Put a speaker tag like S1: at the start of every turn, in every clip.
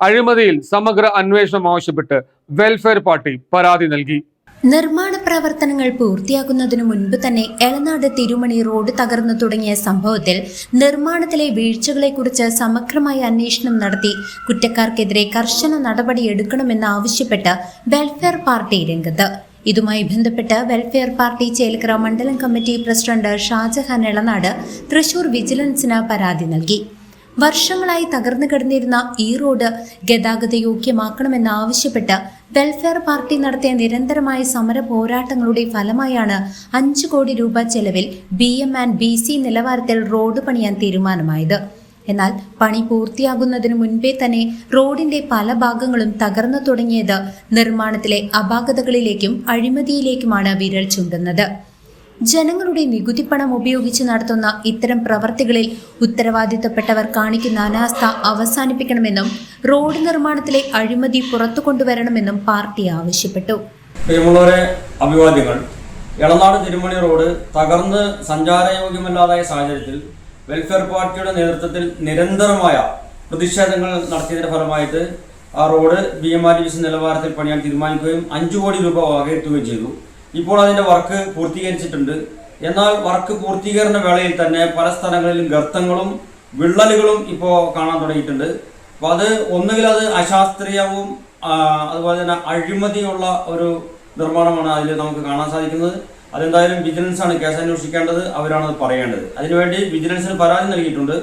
S1: അഴിമതിയിൽ സമഗ്ര അന്വേഷണം ആവശ്യപ്പെട്ട് വെൽഫെയർ പാർട്ടി പരാതി നൽകി.
S2: നിർമ്മാണ പ്രവർത്തനങ്ങൾ പൂർത്തിയാക്കുന്നതിനു മുൻപ് തന്നെ എളനാട് തിരുമണി റോഡ് തകർന്നു തുടങ്ങിയ സംഭവത്തിൽ നിർമ്മാണത്തിലെ വീഴ്ചകളെക്കുറിച്ച് സമഗ്രമായ അന്വേഷണം നടത്തി കുറ്റക്കാർക്കെതിരെ കർശന നടപടി എടുക്കണമെന്ന് ആവശ്യപ്പെട്ട് വെൽഫെയർ പാർട്ടി രംഗത്ത്. ഇതുമായി ബന്ധപ്പെട്ട് വെൽഫെയർ പാർട്ടി ചേലക്കര മണ്ഡലം കമ്മിറ്റി പ്രസിഡന്റ് ഷാജഹാൻ എളനാട് തൃശൂർ വിജിലൻസിന് പരാതി നൽകി. വർഷങ്ങളായി തകർന്നു കിടന്നിരുന്ന ഈ റോഡ് ഗതാഗത യോഗ്യമാക്കണമെന്നാവശ്യപ്പെട്ട് വെൽഫെയർ പാർട്ടി നടത്തിയ നിരന്തരമായ സമര പോരാട്ടങ്ങളുടെ ഫലമായാണ് അഞ്ചു കോടി രൂപ ചെലവിൽ B M and B C നിലവാരത്തിൽ റോഡ് പണിയാൻ തീരുമാനമായത്. എന്നാൽ പണി പൂർത്തിയാകുന്നതിന് മുൻപേ തന്നെ റോഡിന്റെ പല ഭാഗങ്ങളും തകർന്നു തുടങ്ങിയത് നിർമ്മാണത്തിലെ അപാകതകളിലേക്കും അഴിമതിയിലേക്കുമാണ് വിരൽ ചൂണ്ടുന്നത്. ജനങ്ങളുടെ നികുതി പണം ഉപയോഗിച്ച് നടത്തുന്ന ഇത്തരം പ്രവർത്തികളിൽ ഉത്തരവാദിത്തപ്പെട്ടവർ കാണിക്കുന്ന അനാസ്ഥ അവസാനിപ്പിക്കണമെന്നും റോഡ് നിർമ്മാണത്തിലെ അഴിമതി പുറത്തു കൊണ്ടുവരണമെന്നും പാർട്ടി ആവശ്യപ്പെട്ടു.
S3: അഭിവാദ്യങ്ങൾ. എളനാട് തിരുമണി റോഡ് തകർന്ന് സഞ്ചാരയോഗ്യമല്ലാതായ സാഹചര്യത്തിൽ വെൽഫെയർ പാർട്ടിയുടെ നേതൃത്വത്തിൽ നിരന്തരമായ പ്രതിഷേധങ്ങൾ നടത്തിയതിന്റെ ഫലമായിട്ട് ആ road B M R D C നിലവാരത്തിൽ പണിയാൻ തീരുമാനിക്കുകയും അഞ്ചു കോടി രൂപ വകയെത്തുകയും ചെയ്തു. ഇപ്പോൾ അതിന്റെ വർക്ക് പൂർത്തീകരിച്ചിട്ടുണ്ട്. എന്നാൽ വർക്ക് പൂർത്തീകരണ വേളയിൽ തന്നെ പല സ്ഥലങ്ങളിലും ഗർത്തങ്ങളും വിള്ളലുകളും ഇപ്പോൾ കാണാൻ തുടങ്ങിയിട്ടുണ്ട്. അപ്പോൾ അത് ഒന്നുകിൽ അത് അശാസ്ത്രീയവും അതുപോലെ തന്നെ അഴിമതിയുള്ള ഒരു നിർമ്മാണമാണ് അതിൽ നമുക്ക് കാണാൻ സാധിക്കുന്നത്. അതെന്തായാലും വിജിലൻസ് ആണ് കേസ് അന്വേഷിക്കേണ്ടത് അവരാണ് അത് പറയേണ്ടത്. അതിനുവേണ്ടി വിജിലൻസിന് പരാതി നൽകിയിട്ടുണ്ട്.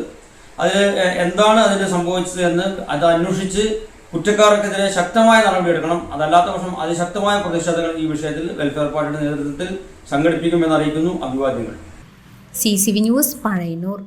S3: അത് എന്താണ് അതിന് സംഭവിച്ചത് എന്ന് അത് അന്വേഷിച്ച് കുറ്റക്കാർക്കെതിരെ ശക്തമായ നടപടിയെടുക്കണം. അതല്ലാത്ത പക്ഷം അതിശക്തമായ പ്രതിഷേധങ്ങൾ ഈ വിഷയത്തിൽ വെൽഫെയർ പാർട്ടിയുടെ നേതൃത്വത്തിൽ സംഘടിപ്പിക്കുമെന്ന് അറിയിക്കുന്നു അഭിവാദ്യങ്ങൾ.
S2: C C V news Pazhayannur.